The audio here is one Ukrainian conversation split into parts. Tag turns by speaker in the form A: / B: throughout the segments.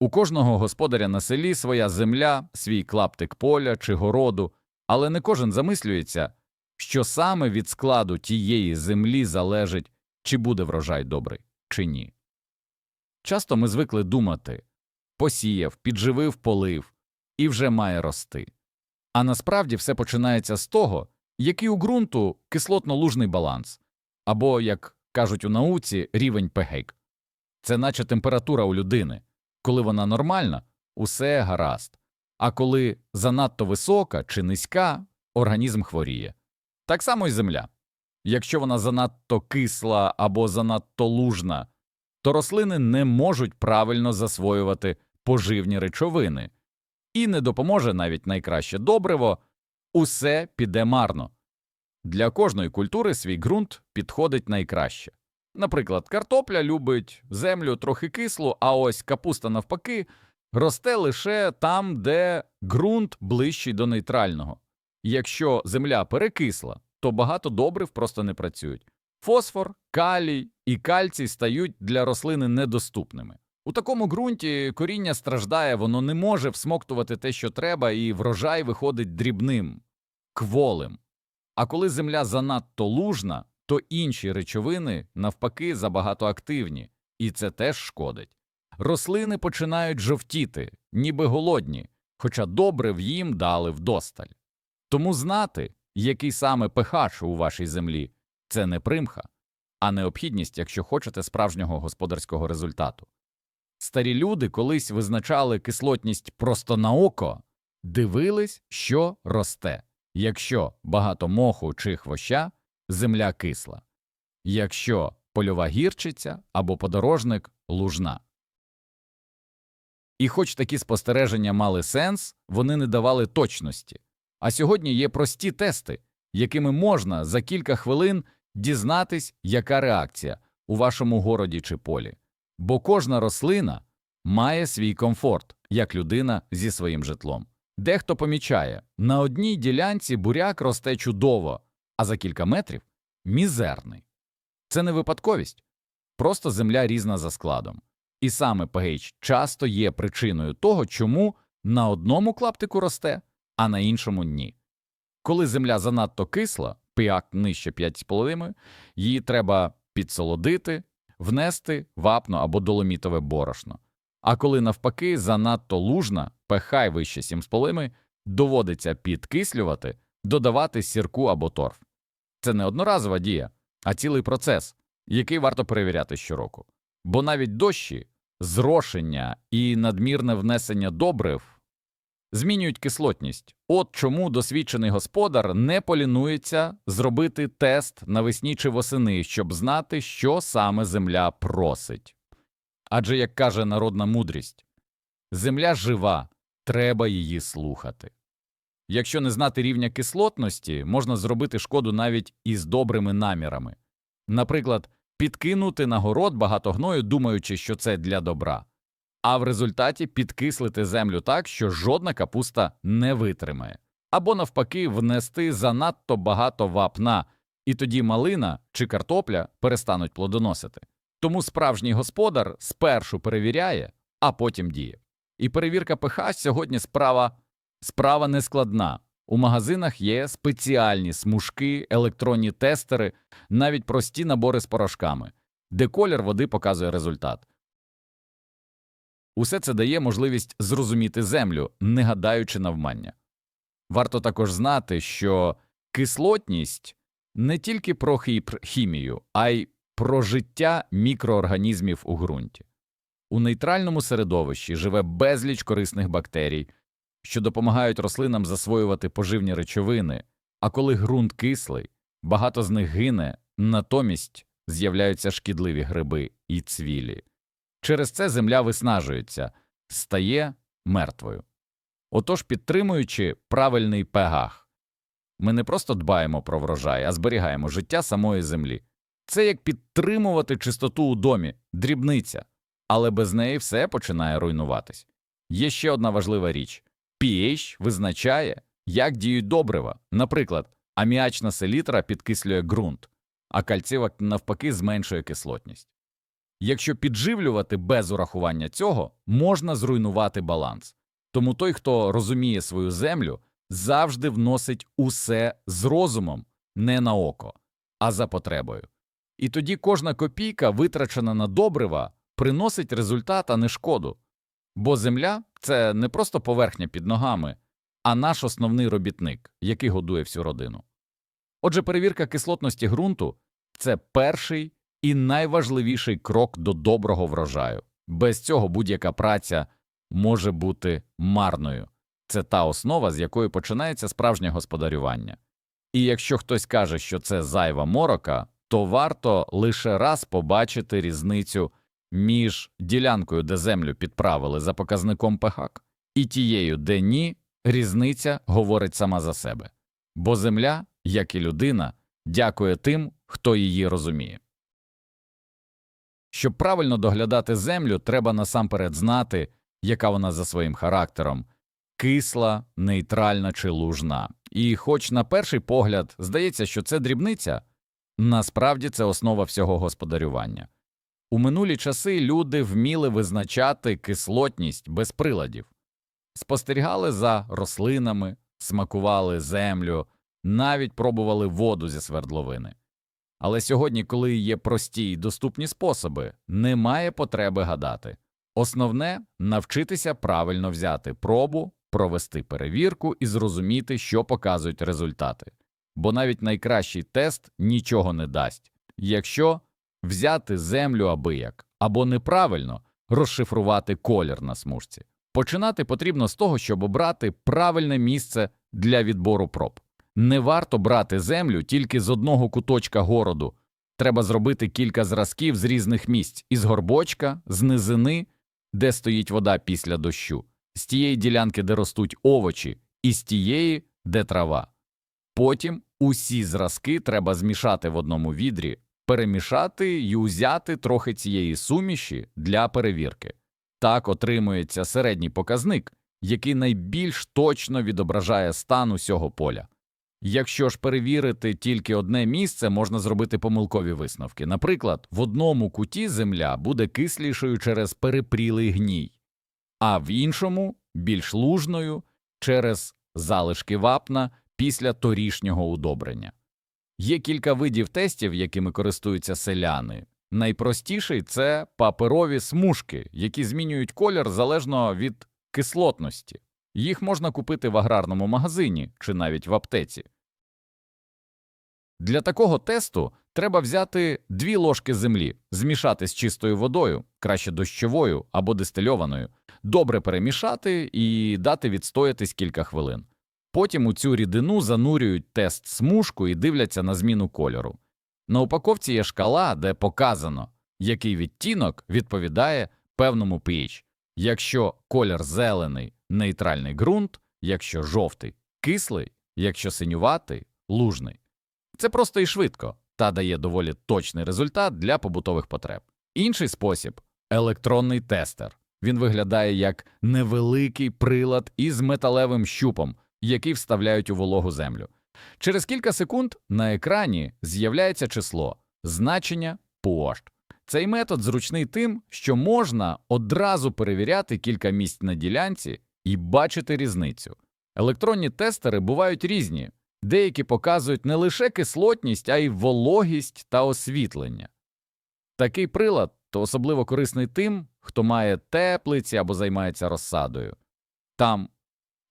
A: У кожного господаря на селі своя земля, свій клаптик поля чи городу, але не кожен замислюється, що саме від складу тієї землі залежить, чи буде врожай добрий, чи ні. Часто ми звикли думати посіяв, підживив, полив і вже має рости. А насправді все починається з того, який у ґрунту кислотно-лужний баланс, або, як кажуть у науці, рівень pH. Це наче температура у людини. Коли вона нормальна, усе гаразд, а коли занадто висока чи низька, організм хворіє. Так само й земля. Якщо вона занадто кисла або занадто лужна, то рослини не можуть правильно засвоювати поживні речовини, і не допоможе навіть найкраще добриво, усе піде марно. Для кожної культури свій ґрунт підходить найкраще. Наприклад, картопля любить землю трохи кислу, а ось капуста навпаки росте лише там, де ґрунт ближчий до нейтрального. Якщо земля перекисла, то багато добрив просто не працюють. Фосфор, калій і кальцій стають для рослини недоступними. У такому ґрунті коріння страждає, воно не може всмоктувати те, що треба, і врожай виходить дрібним, кволим. А коли земля занадто лужна, то інші речовини, навпаки, забагато активні, і це теж шкодить. Рослини починають жовтіти, ніби голодні, хоча добрив їм дали вдосталь. Тому знати, який саме pH у вашій землі, це не примха, а необхідність, якщо хочете справжнього господарського результату. Старі люди колись визначали кислотність просто на око, дивились, що росте. Якщо багато моху чи хвоща, земля кисла. Якщо польова гірчиця або подорожник лужна. І хоч такі спостереження мали сенс, вони не давали точності. А сьогодні є прості тести, якими можна за кілька хвилин дізнатись, яка реакція у вашому городі чи полі. Бо кожна рослина має свій комфорт, як людина зі своїм житлом. Дехто помічає, на одній ділянці буряк росте чудово, а за кілька метрів мізерний. Це не випадковість, просто земля різна за складом. І саме pH часто є причиною того, чому на одному клаптику росте, а на іншому ні. Коли земля занадто кисла, pH нижче 5,5, її треба підсолодити, внести вапно або доломітове борошно. А коли навпаки занадто лужна, pH вище 7,5, доводиться підкислювати, додавати сірку або торф. Це не одноразова дія, а цілий процес, який варто перевіряти щороку. Бо навіть дощі, зрошення і надмірне внесення добрив змінюють кислотність. От чому досвідчений господар не полінується зробити тест навесні чи восени, щоб знати, що саме земля просить. Адже, як каже народна мудрість, земля жива, треба її слухати. Якщо не знати рівня кислотності, можна зробити шкоду навіть із добрими намірами. Наприклад, підкинути на город багато гною, думаючи, що це для добра, а в результаті підкислити землю так, що жодна капуста не витримає, або навпаки, внести занадто багато вапна, і тоді малина чи картопля перестануть плодоносити. Тому справжній господар спершу перевіряє, а потім діє. І перевірка ПХ сьогодні справа Справа нескладна. У магазинах є спеціальні смужки, електронні тестери, навіть прості набори з порошками, де колір води показує результат. Усе це дає можливість зрозуміти землю, не гадаючи навмання. Варто також знати, що кислотність не тільки про хімію, а й про життя мікроорганізмів у ґрунті. У нейтральному середовищі живе безліч корисних бактерій, що допомагають рослинам засвоювати поживні речовини, а коли ґрунт кислий, багато з них гине, натомість з'являються шкідливі гриби і цвілі. Через це земля виснажується, стає мертвою. Отож, підтримуючи правильний pH, ми не просто дбаємо про врожай, а зберігаємо життя самої землі. Це як підтримувати чистоту у домі, дрібниця, але без неї все починає руйнуватись. Є ще одна важлива річ pH визначає, як діють добрива. Наприклад, аміачна селітра підкислює ґрунт, а кальцива навпаки зменшує кислотність. Якщо підживлювати без урахування цього, можна зруйнувати баланс. Тому той, хто розуміє свою землю, завжди вносить усе з розумом, не на око, а за потребою. І тоді кожна копійка, витрачена на добрива, приносить результат, а не шкоду. Бо земля це не просто поверхня під ногами, а наш основний робітник, який годує всю родину. Отже, перевірка кислотності ґрунту це перший і найважливіший крок до доброго врожаю. Без цього будь-яка праця може бути марною. Це та основа, з якої починається справжнє господарювання. І якщо хтось каже, що це зайва морока, то варто лише раз побачити різницю між ділянкою, де землю підправили за показником ПХАК, і тією, де ні, різниця говорить сама за себе. Бо земля, як і людина, дякує тим, хто її розуміє. Щоб правильно доглядати землю, треба насамперед знати, яка вона за своїм характером кисла, нейтральна чи лужна. І, хоч на перший погляд здається, що це дрібниця, насправді це основа всього господарювання. У минулі часи люди вміли визначати кислотність без приладів, спостерігали за рослинами, смакували землю, навіть пробували воду зі свердловини. Але сьогодні, коли є прості й доступні способи, немає потреби гадати. Основне навчитися правильно взяти пробу, провести перевірку і зрозуміти, що показують результати. Бо навіть найкращий тест нічого не дасть, якщо взяти землю абияк або неправильно розшифрувати колір на смужці. Починати потрібно з того, щоб обрати правильне місце для відбору проб. Не варто брати землю тільки з одного куточка городу. Треба зробити кілька зразків з різних місць із горбочка, з низини, де стоїть вода після дощу, з тієї ділянки, де ростуть овочі, і з тієї, де трава. Потім усі зразки треба змішати в одному відрі, перемішати і узяти трохи цієї суміші для перевірки. Так отримується середній показник, який найбільш точно відображає стан усього поля. Якщо ж перевірити тільки одне місце, можна зробити помилкові висновки. Наприклад, в одному куті земля буде кислішою через перепрілий гній, а в іншому більш лужною через залишки вапна після торішнього удобрення. Є кілька видів тестів, якими користуються селяни. Найпростіший це паперові смужки, які змінюють колір залежно від кислотності. Їх можна купити в аграрному магазині чи навіть в аптеці. Для такого тесту треба взяти дві ложки землі, змішати з чистою водою, краще дощовою або дистильованою, добре перемішати і дати відстоятись кілька хвилин. Потім у цю рідину занурюють тест смужку і дивляться на зміну кольору. На упаковці є шкала, де показано, який відтінок відповідає певному pH. Якщо колір зелений нейтральний ґрунт, якщо жовтий кислий, якщо синюватий лужний. Це просто і швидко та дає доволі точний результат для побутових потреб. Інший спосіб електронний тестер. Він виглядає як невеликий прилад із металевим щупом, який вставляють у вологу землю. Через кілька секунд на екрані з'являється число значення POSH. Цей метод зручний тим, що можна одразу перевіряти кілька місць на ділянці і бачити різницю. Електронні тестери бувають різні, деякі показують не лише кислотність, а й вологість та освітлення. Такий прилад то особливо корисний тим, хто має теплиці або займається розсадою. Там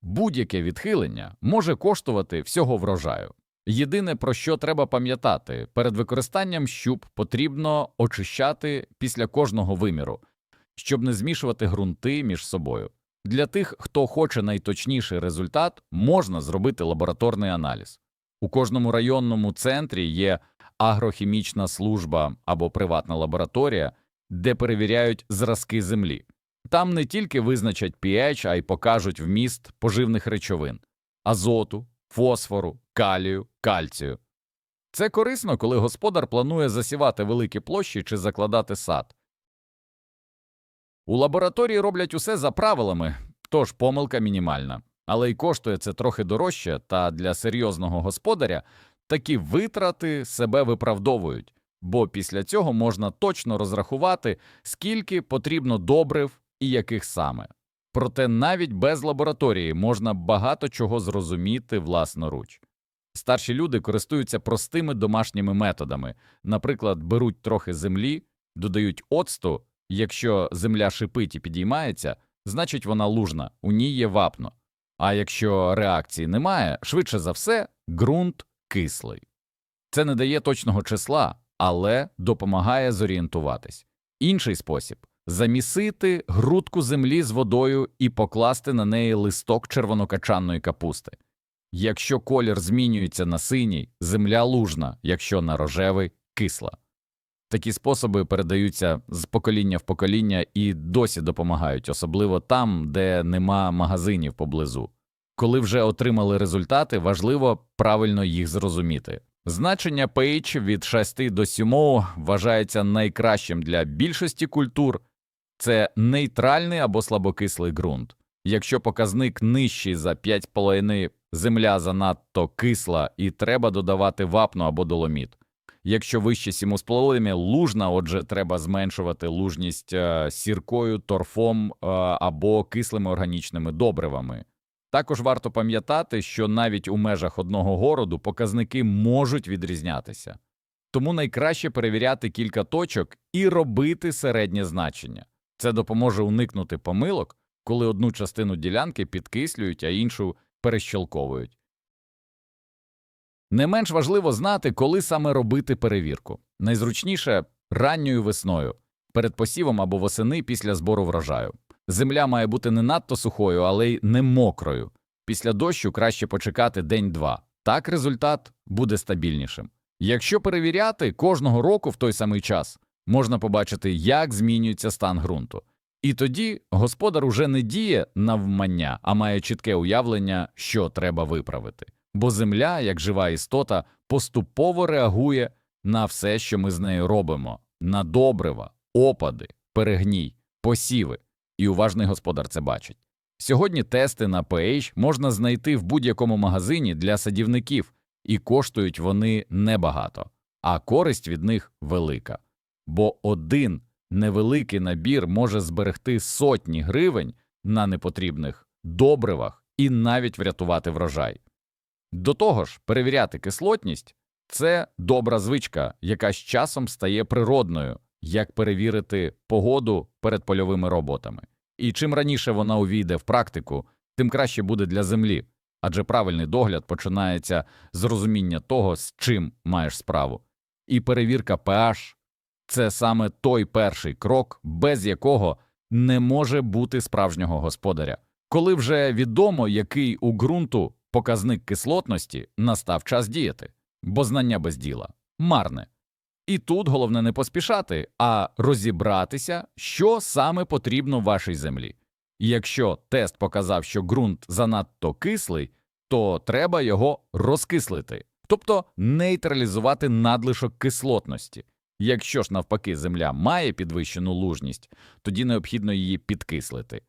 A: будь-яке відхилення може коштувати всього врожаю. Єдине, про що треба пам'ятати, перед використанням щуп потрібно очищати після кожного виміру, щоб не змішувати ґрунти між собою. Для тих, хто хоче найточніший результат, можна зробити лабораторний аналіз. У кожному районному центрі є агрохімічна служба або приватна лабораторія, де перевіряють зразки землі. Там не тільки визначать pH, а й покажуть вміст поживних речовин азоту, фосфору, калію, кальцію. Це корисно, коли господар планує засівати великі площі чи закладати сад. У лабораторії роблять усе за правилами, тож помилка мінімальна, але й коштує це трохи дорожче, та для серйозного господаря такі витрати себе виправдовують, бо після цього можна точно розрахувати, скільки потрібно добрив і яких саме. Проте навіть без лабораторії можна багато чого зрозуміти власноруч. Старші люди користуються простими домашніми методами, наприклад, беруть трохи землі, додають оцту, якщо земля шипить і підіймається, значить вона лужна, у ній є вапно. А якщо реакції немає, швидше за все, ґрунт кислий. Це не дає точного числа, але допомагає зорієнтуватись. Інший спосіб замісити грудку землі з водою і покласти на неї листок червонокачанної капусти. Якщо колір змінюється на синій, земля лужна, якщо на рожевий кисла. Такі способи передаються з покоління в покоління і досі допомагають, особливо там, де нема магазинів поблизу. Коли вже отримали результати, важливо правильно їх зрозуміти. Значення pH від 6 до 7 вважається найкращим для більшості культур. Це нейтральний або слабокислий ґрунт. Якщо показник нижчий за 5,5, земля занадто кисла і треба додавати вапно або доломіт. Якщо вище 7,5 лужна, отже, треба зменшувати лужність е, сіркою, торфом е, або кислими органічними добривами. Також варто пам'ятати, що навіть у межах одного городу показники можуть відрізнятися. Тому найкраще перевіряти кілька точок і робити середнє значення. Це допоможе уникнути помилок, коли одну частину ділянки підкислюють, а іншу перещелковують. Не менш важливо знати, коли саме робити перевірку. Найзручніше ранньою весною, перед посівом або восени після збору врожаю. Земля має бути не надто сухою, але й не мокрою. Після дощу краще почекати день-два. Так результат буде стабільнішим. Якщо перевіряти кожного року в той самий час, можна побачити, як змінюється стан ґрунту. І тоді господар уже не діє навмання, а має чітке уявлення, що треба виправити. Бо земля, як жива істота, поступово реагує на все, що ми з нею робимо: на добрива, опади, перегній, посіви. І уважний господар це бачить. Сьогодні тести на pH можна знайти в будь-якому магазині для садівників, і коштують вони небагато, а користь від них велика. Бо один невеликий набір може зберегти сотні гривень на непотрібних добривах і навіть врятувати врожай. До того ж, перевіряти кислотність це добра звичка, яка з часом стає природною, як перевірити погоду перед польовими роботами. І чим раніше вона увійде в практику, тим краще буде для землі, адже правильний догляд починається з розуміння того, з чим маєш справу. І перевірка pH – це саме той перший крок, без якого не може бути справжнього господаря. Коли вже відомо, який у ґрунту показник кислотності, настав час діяти, бо знання без діла марне. І тут головне не поспішати, а розібратися, що саме потрібно вашій землі. Якщо тест показав, що ґрунт занадто кислий, то треба його розкислити, тобто нейтралізувати надлишок кислотності. Якщо ж навпаки земля має підвищену лужність, тоді необхідно її підкислити.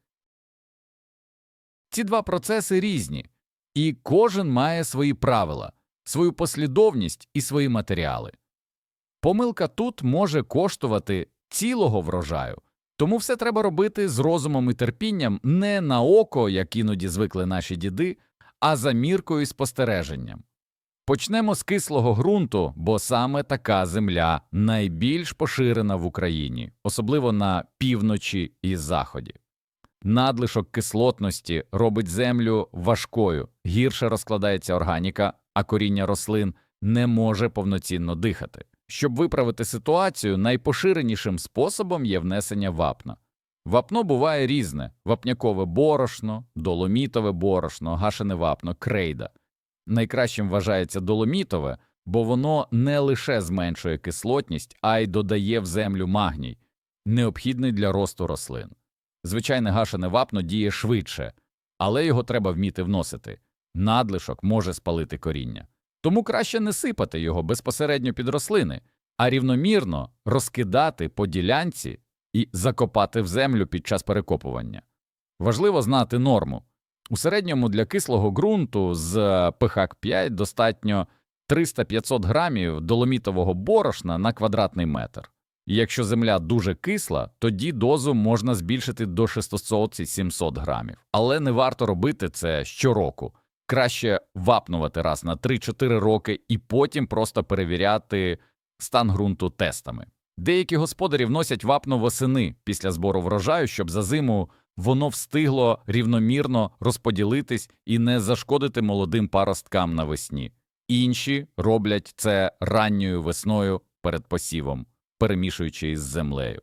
A: Ці два процеси різні, і кожен має свої правила, свою послідовність і свої матеріали. Помилка тут може коштувати цілого врожаю, тому все треба робити з розумом і терпінням не на око, як іноді звикли наші діди, а за міркою і спостереженням. Почнемо з кислого ґрунту, бо саме така земля найбільш поширена в Україні, особливо на півночі і заході. Надлишок кислотності робить землю важкою, гірше розкладається органіка, а коріння рослин не може повноцінно дихати. Щоб виправити ситуацію, найпоширенішим способом є внесення вапна. Вапно буває різне: вапнякове борошно, доломітове борошно, гашене вапно, крейда. Найкращим вважається доломітове, бо воно не лише зменшує кислотність, а й додає в землю магній, необхідний для росту рослин. Звичайне гашене вапно діє швидше, але його треба вміти вносити. Надлишок може спалити коріння. Тому краще не сипати його безпосередньо під рослини, а рівномірно розкидати по ділянці і закопати в землю під час перекопування. Важливо знати норму. У середньому для кислого ґрунту з pH 5 достатньо 300-500 грамів доломітового борошна на квадратний метр. І Якщо земля дуже кисла, тоді дозу можна збільшити до 600-700 грамів. Але не варто робити це щороку. Краще вапнувати раз на 3-4 роки і потім просто перевіряти стан ґрунту тестами. Деякі господарі вносять вапно восени після збору врожаю, щоб за зиму воно встигло рівномірно розподілитись і не зашкодити молодим паросткам навесні. Інші роблять це ранньою весною перед посівом, перемішуючи із землею.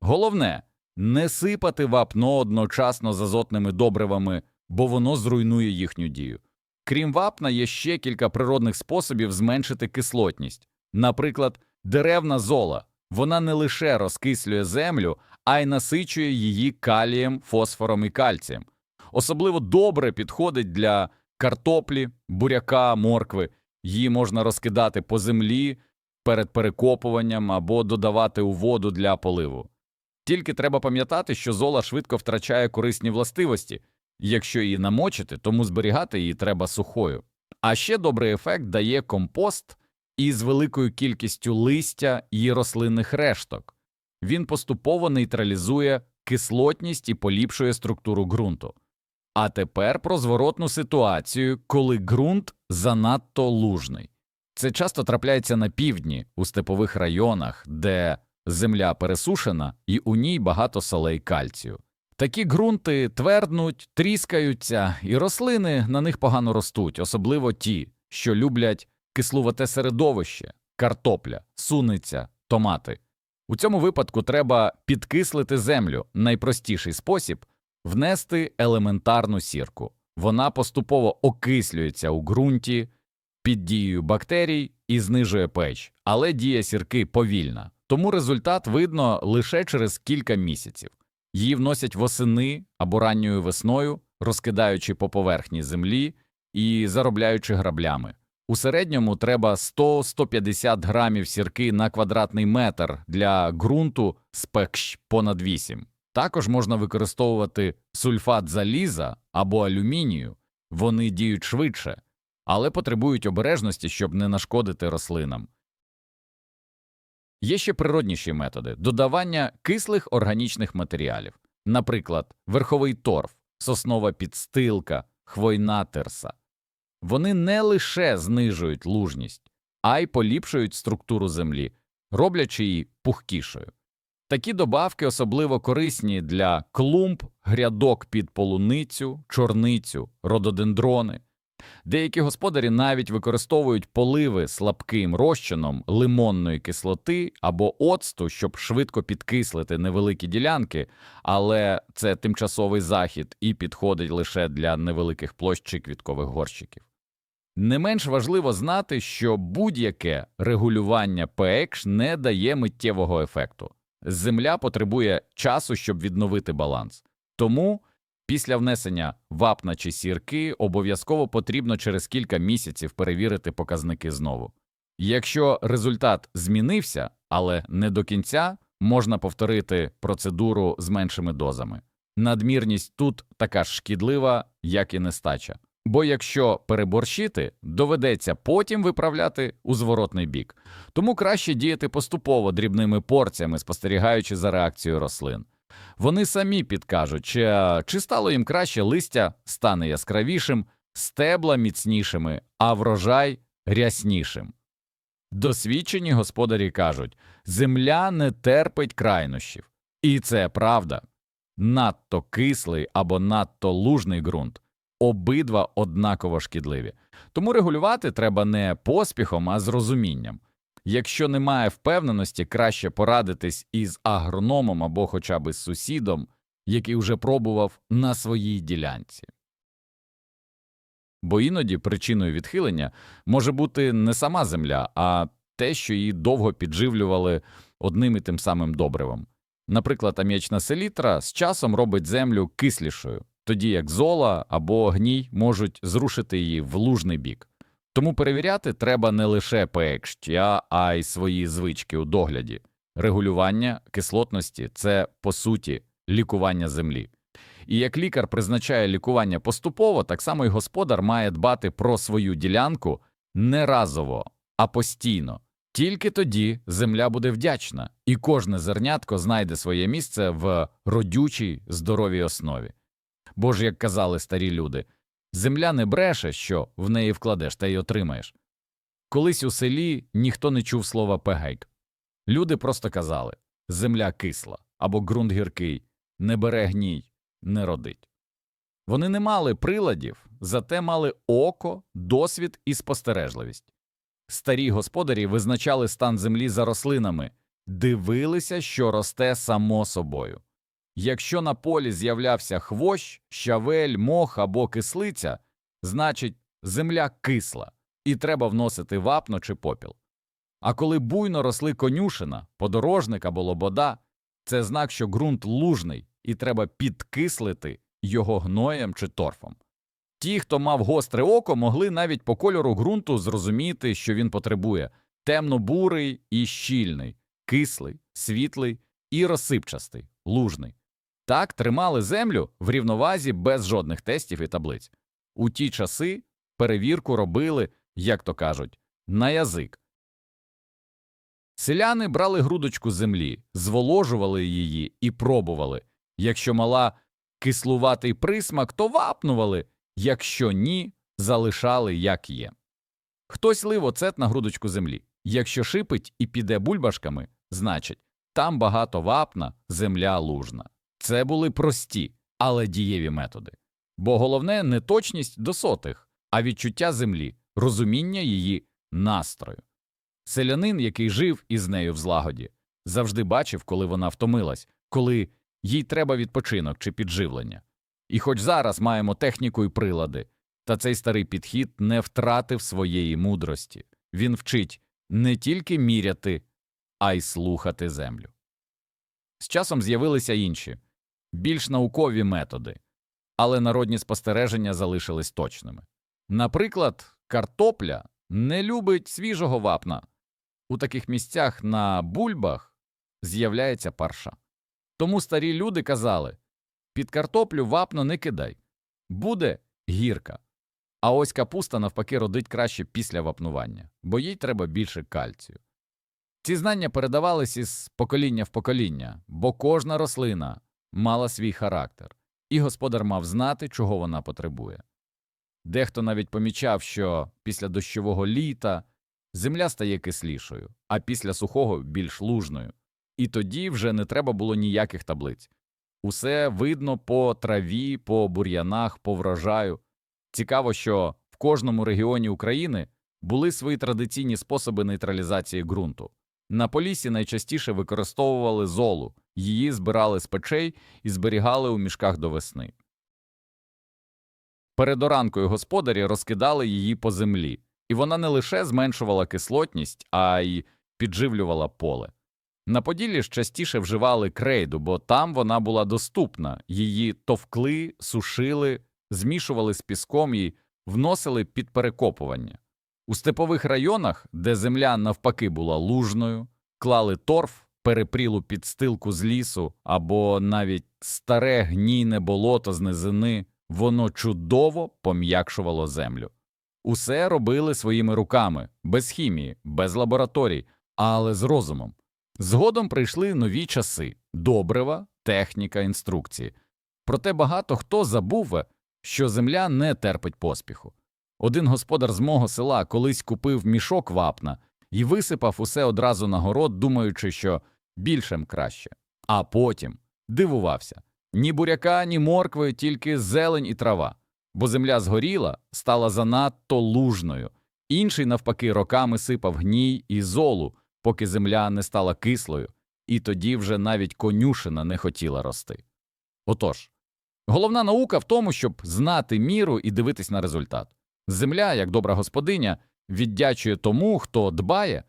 A: Головне не сипати вапно одночасно з азотними добривами, бо воно зруйнує їхню дію. Крім вапна, є ще кілька природних способів зменшити кислотність. Наприклад, деревна зола. Вона не лише розкислює землю, а й насичує її калієм, фосфором і кальцієм. Особливо добре підходить для картоплі, буряка, моркви. Її можна розкидати по землі перед перекопуванням або додавати у воду для поливу. Тільки треба пам'ятати, що зола швидко втрачає корисні властивості. Якщо її намочити, тому зберігати її треба сухою. А ще добрий ефект дає компост із великою кількістю листя і рослинних решток. Він поступово нейтралізує кислотність і поліпшує структуру ґрунту. А тепер про зворотну ситуацію, коли ґрунт занадто лужний. Це часто трапляється на півдні, у степових районах, де земля пересушена і у ній багато солей кальцію. Такі ґрунти тверднуть, тріскаються, і рослини на них погано ростуть, особливо ті, що люблять кислувате середовище, картопля, суниця, томати. У цьому випадку треба підкислити землю. Найпростіший спосіб внести елементарну сірку. Вона поступово окислюється у ґрунті під дією бактерій і знижує печ, але дія сірки повільна, тому результат видно лише через кілька місяців. Її вносять восени або ранньою весною, розкидаючи по поверхні землі і заробляючи граблями. У середньому треба 100-150 грамів сірки на квадратний метр для ґрунту з pH понад 8. Також можна використовувати сульфат заліза або алюмінію, вони діють швидше, але потребують обережності, щоб не нашкодити рослинам. Є ще природніші методи додавання кислих органічних матеріалів, наприклад, верховий торф, соснова підстилка, хвойна терса. Вони не лише знижують лужність, а й поліпшують структуру землі, роблячи її пухкішою. Такі добавки особливо корисні для клумб, грядок під полуницю, чорницю, рододендрони. Деякі господарі навіть використовують поливи слабким розчином лимонної кислоти або оцту, щоб швидко підкислити невеликі ділянки, але це тимчасовий захід і підходить лише для невеликих площ чи квіткових горщиків. Не менш важливо знати, що будь-яке регулювання pH не дає миттєвого ефекту. Земля потребує часу, щоб відновити баланс. Тому після внесення вапна чи сірки обов'язково потрібно через кілька місяців перевірити показники знову. Якщо результат змінився, але не до кінця, можна повторити процедуру з меншими дозами. Надмірність тут така ж шкідлива, як і нестача. Бо якщо переборщити, доведеться потім виправляти у зворотний бік. Тому краще діяти поступово дрібними порціями, спостерігаючи за реакцією рослин. Вони самі підкажуть, чи, чи стало їм краще листя стане яскравішим, стебла міцнішими, а врожай ряснішим. Досвідчені господарі кажуть, земля не терпить крайнощів. І це правда. Надто кислий або надто лужний ґрунт обидва однаково шкідливі. Тому регулювати треба не поспіхом, а з розумінням. Якщо немає впевненості, краще порадитись із агрономом або хоча б з сусідом, який вже пробував на своїй ділянці. Бо іноді причиною відхилення може бути не сама земля, а те, що її довго підживлювали одним і тим самим добривом. Наприклад, ам'ячна селітра з часом робить землю кислішою, тоді як зола або гній можуть зрушити її в лужний бік. Тому перевіряти треба не лише pH, а й свої звички у догляді. Регулювання кислотності це, по суті, лікування землі. І як лікар призначає лікування поступово, так само й господар має дбати про свою ділянку не разово, а постійно. Тільки тоді земля буде вдячна, і кожне зернятко знайде своє місце в родючій, здоровій основі. Бо ж, як казали старі люди, земля не бреше, що в неї вкладеш та й отримаєш. Колись у селі ніхто не чув слова пегейк. Люди просто казали земля кисла або ґрунт гіркий, не бере гній, не родить. Вони не мали приладів, зате мали око, досвід і спостережливість. Старі господарі визначали стан землі за рослинами, дивилися, що росте само собою. Якщо на полі з'являвся хвощ, щавель, мох або кислиця, значить земля кисла, і треба вносити вапно чи попіл. А коли буйно росли конюшина, подорожник або лобода, це знак, що ґрунт лужний, і треба підкислити його гноєм чи торфом. Ті, хто мав гостре око, могли навіть по кольору ґрунту зрозуміти, що він потребує темно-бурий і щільний, кислий, світлий і розсипчастий, лужний. Так тримали землю в рівновазі без жодних тестів і таблиць. У ті часи перевірку робили, як то кажуть, на язик. Селяни брали грудочку землі, зволожували її і пробували. Якщо мала кислуватий присмак, то вапнували, якщо ні, залишали як є. Хтось лив оцет на грудочку землі. Якщо шипить і піде бульбашками, значить, там багато вапна, земля лужна. Це були прості, але дієві методи. Бо головне не точність до сотих, а відчуття землі, розуміння її настрою. Селянин, який жив із нею в злагоді, завжди бачив, коли вона втомилась, коли їй треба відпочинок чи підживлення. І хоч зараз маємо техніку і прилади, та цей старий підхід не втратив своєї мудрості. Він вчить не тільки міряти, а й слухати землю. З часом з'явилися інші, більш наукові методи, але народні спостереження залишились точними. Наприклад, картопля не любить свіжого вапна. У таких місцях на бульбах з'являється парша. Тому старі люди казали під картоплю вапно не кидай, буде гірка. А ось капуста навпаки родить краще після вапнування, бо їй треба більше кальцію. Ці знання передавались із покоління в покоління, бо кожна рослина мала свій характер, і господар мав знати, чого вона потребує. Дехто навіть помічав, що після дощового літа земля стає кислішою, а після сухого більш лужною, і тоді вже не треба було ніяких таблиць. Усе видно по траві, по бур'янах, по врожаю. Цікаво, що в кожному регіоні України були свої традиційні способи нейтралізації ґрунту. На полісі найчастіше використовували золу, її збирали з печей і зберігали у мішках до весни. Перед оранкою господарі розкидали її по землі, і вона не лише зменшувала кислотність, а й підживлювала поле. На Поділлі ж частіше вживали крейду, бо там вона була доступна, її товкли, сушили, змішували з піском і вносили під перекопування. У степових районах, де земля навпаки була лужною, клали торф, перепрілу підстилку з лісу або навіть старе гнійне болото з низини, воно чудово пом'якшувало землю. Усе робили своїми руками, без хімії, без лабораторій, але з розумом. Згодом прийшли нові часи добрива, техніка, інструкції. Проте багато хто забув, що земля не терпить поспіху. Один господар з мого села колись купив мішок вапна і висипав усе одразу на город, думаючи, що більшим краще. А потім дивувався ні буряка, ні моркви, тільки зелень і трава. Бо земля згоріла, стала занадто лужною. Інший, навпаки, роками сипав гній і золу, поки земля не стала кислою, і тоді вже навіть конюшина не хотіла рости. Отож, головна наука в тому, щоб знати міру і дивитись на результат. Земля, як добра господиня, віддячує тому, хто дбає,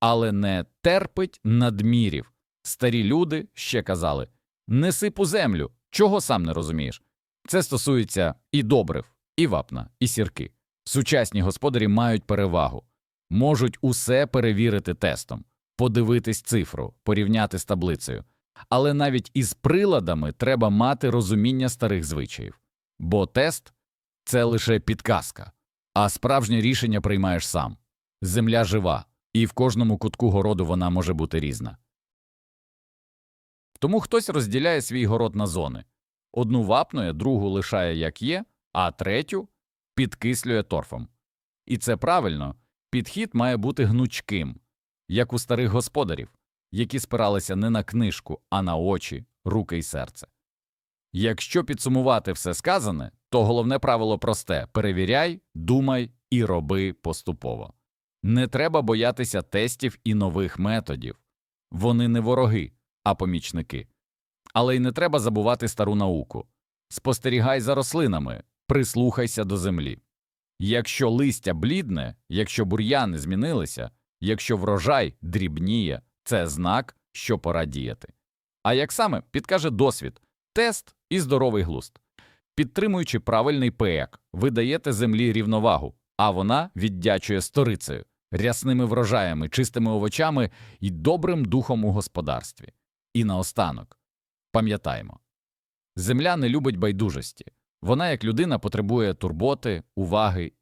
A: але не терпить надмірів. Старі люди ще казали не сип у землю, чого сам не розумієш. Це стосується і добрив, і вапна, і сірки. Сучасні господарі мають перевагу, можуть усе перевірити тестом, подивитись цифру, порівняти з таблицею. Але навіть із приладами треба мати розуміння старих звичаїв, бо тест це лише підказка, а справжнє рішення приймаєш сам. Земля жива, і в кожному кутку городу вона може бути різна. Тому хтось розділяє свій город на зони. Одну вапнує, другу лишає як є, а третю підкислює торфом. І це правильно, підхід має бути гнучким, як у старих господарів, які спиралися не на книжку, а на очі, руки й серце. Якщо підсумувати все сказане, то головне правило просте перевіряй, думай і роби поступово. Не треба боятися тестів і нових методів. Вони не вороги, а помічники. Але й не треба забувати стару науку. Спостерігай за рослинами, прислухайся до землі. Якщо листя блідне, якщо бур'яни змінилися, якщо врожай дрібніє, це знак, що пора діяти. А як саме підкаже досвід, тест і здоровий глузд. Підтримуючи правильний ПЕК, ви даєте землі рівновагу, а вона віддячує сторицею, рясними врожаями, чистими овочами і добрим духом у господарстві. І наостанок пам'ятаймо земля не любить байдужості. Вона, як людина, потребує турботи, уваги